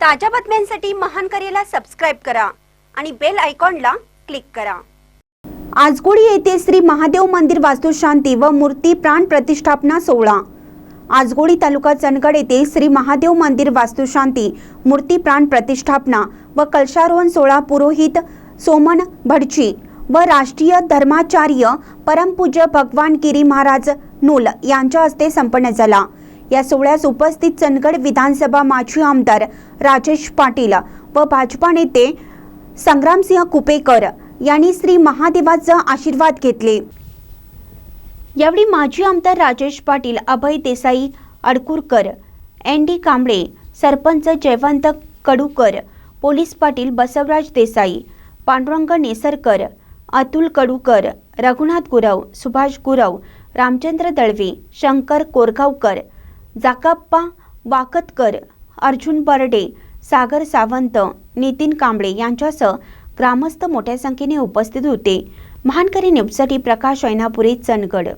ताज्या बातम्यांसाठी महान करेला सबस्क्राईब करा आणि बेल आयकॉनला क्लिक करा. आजगोडी येथे श्री महादेव मंदिर वास्तुशांती व मूर्ती प्राण प्रतिष्ठापना सोहळा. आजगोडी तालुका चंदगड येथे श्री महादेव मंदिर वास्तुशांती मूर्ती प्राण प्रतिष्ठापना व कलशारोहण सोहळा पुरोहित सोमन भडची व राष्ट्रीय धर्माचार्य परमपूज्य भगवान गिरी महाराज नूल यांच्या हस्ते संपन्न झाला. या सोहळ्यास उपस्थित चंदगड विधानसभा माजी आमदार राजेश पाटील व भाजपा नेते संग्रामसिंह कुपेकर यांनी श्री महादेवाचा आशीर्वाद घेतले. यावेळी माजी आमदार Rajesh Patil Abhay Desai Adkurkar N D Kamble sarpanch Jaywant Kadukar police Patil Basavaraj Desai Pandurang Nesarkar Atul Kadukar Raghunath Gurav Subhash Gurav Ramchandra Dalve Shankar Korgaonkar Jakappa Wakatkar Arjun Barde Sagar Sawant Nitin Kamble यांच्यासह ग्रामस्थ मोठ्या संख्येने उपस्थित होते. महानकरी न्यूजसाठी प्रकाश ऐनापुरे चंदगड.